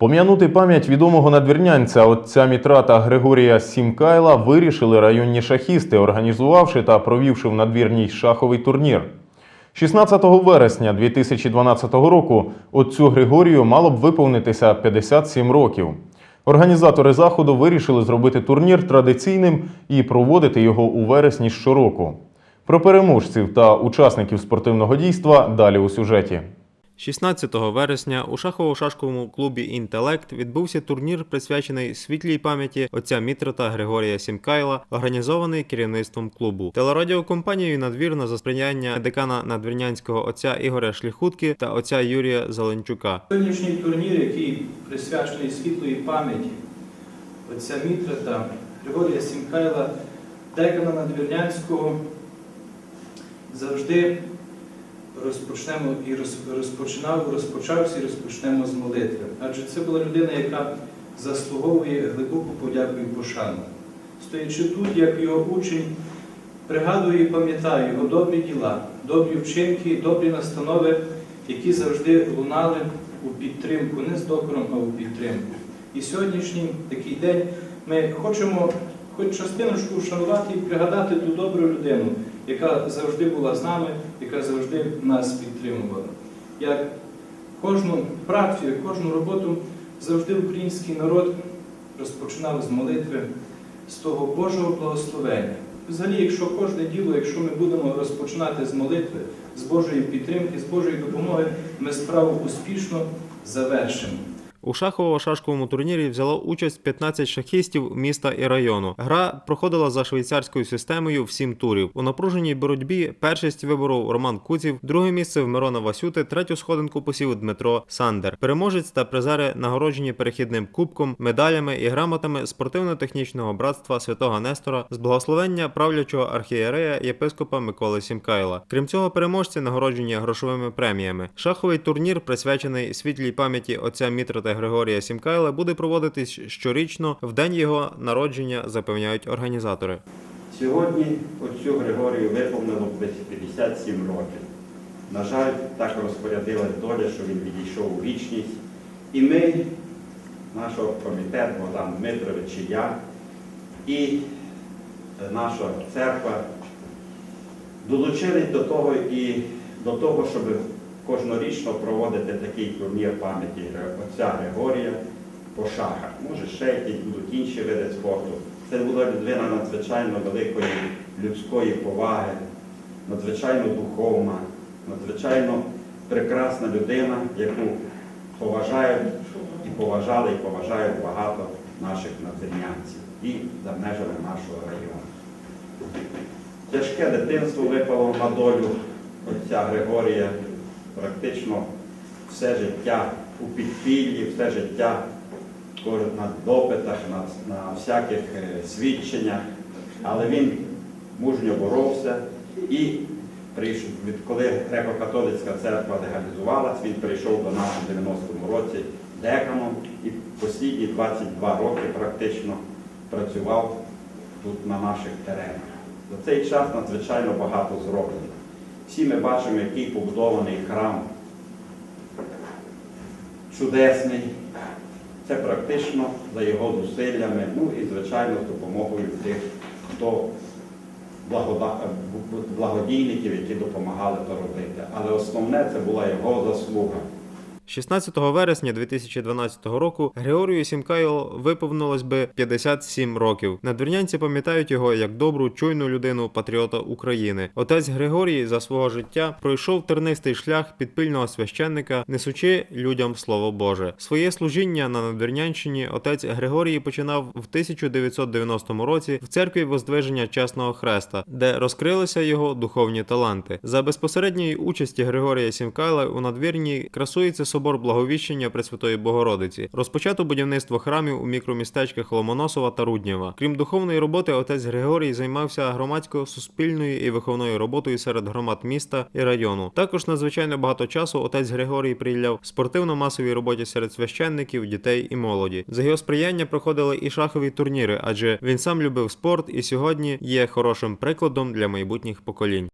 Пом'янути пам'ять відомого надвірнянця отця Мітрата Григорія Сімкайла вирішили районні шахісти, організувавши та провівши в надвірній шаховий турнір. 16 вересня 2012 року отцю Григорію мало б виповнитися 57 років. Організатори заходу вирішили зробити турнір традиційним і проводити його у вересні щороку. Про переможців та учасників спортивного дійства далі у сюжеті. 16 вересня у шахово-шашковому клубі Інтелект відбувся турнір, присвячений світлій пам'яті отця Мітрата Григорія Сімкайла, організований керівництвом клубу. Телерадіокомпанією надвірна за сприяння декана надвірнянського отця Ігоря Шліхутки та отця Юрія Зеленчука. Сьогоднішній турнір, який присвячений світлої пам'яті отця Мітрата Григорія Сімкайла, декана Надвірнянського, завжди розпочнемо і розпочинав, розпочався і розпочнемо з молитви. Адже це була людина, яка заслуговує глибоку подяку і пошану. Стоячи тут, як його учень, пригадую і пам'ятаю його добрі діла, добрі вчинки, добрі настанови, які завжди лунали у підтримку, не з докором, а у підтримку. І сьогоднішній такий день ми хочемо хоч частиночку вшанувати і пригадати ту добру людину, яка завжди була з нами, яка завжди нас підтримувала. Як кожну працю, як кожну роботу завжди український народ розпочинав з молитви, з того Божого благословення. Взагалі, якщо кожне діло, якщо ми будемо розпочинати з молитви, з Божої підтримки, з Божої допомоги, ми справу успішно завершимо. У шахово-шашковому турнірі взяло участь 15 шахістів міста і району. Гра проходила за швейцарською системою в сім турів. У напруженій боротьбі першість виборов Роман Куців, друге місце в Мирона Васюти, третю сходинку посів Дмитро Сандер. Переможець та призери нагороджені перехідним кубком, медалями і грамотами спортивно-технічного братства святого Нестора з благословення правлячого архієрея єпископа Миколи Сімкайла. Крім цього, переможці нагороджені грошовими преміями. Шаховий турнір, присвячений світлій пам'яті отця Мітрата Григорія Сімкайла, буде проводитись щорічно в день його народження, запевняють організатори. Сьогодні отцю Григорію виповнило десь 57 років. На жаль, так розпорядилась доля, що він відійшов у вічність. І ми, наш комітет Богдан Дмитрович і я, і е, наша церква долучились до того і до того, щоб кожнорічно проводити такий турнір пам'яті отця Григорія по шахах. Може, ще якісь будуть інші види спорту. Це була людина надзвичайно великої людської поваги, надзвичайно духовна, надзвичайно прекрасна людина, яку поважають і поважали, і поважають багато наших надвірнянців і за межами нашого району. Тяжке дитинство випало на долю отця Григорія, практично все життя у підпіллі, все життя на допитах, на, на всяких е, свідченнях, але він мужньо боровся і прийшов, відколи греко-католицька церква легалізувалась, він прийшов до нас у 90-му році деканом і останні 22 роки практично працював тут на наших теренах. За цей час надзвичайно багато зроблено. Всі ми бачимо, який побудований храм чудесний. Це практично за його зусиллями, ну і, звичайно, з допомогою тих, хто благодійників, які допомагали то робити. Але основне це була його заслуга. 16 вересня 2012 року Григорію Сімкайло виповнилось би 57 років. Надвірнянці пам'ятають його як добру, чуйну людину, патріота України. Отець Григорій за свого життя пройшов тернистий шлях підпільного священника, несучи людям слово Боже. Своє служіння на Надвірнянщині отець Григорій починав в 1990 році в церкві Воздвиження Чесного Хреста, де розкрилися його духовні таланти. За безпосередньої участі Григорія Сімкайла у надвірні красується собор Благовіщення Пресвятої Богородиці. Розпочато будівництво храмів у мікромістечках Ломоносова та Руднєва. Крім духовної роботи, отець Григорій займався громадсько-суспільною і виховною роботою серед громад міста і району. Також надзвичайно багато часу отець Григорій приділяв спортивно-масовій роботі серед священників, дітей і молоді. За його сприяння проходили і шахові турніри, адже він сам любив спорт і сьогодні є хорошим прикладом для майбутніх поколінь.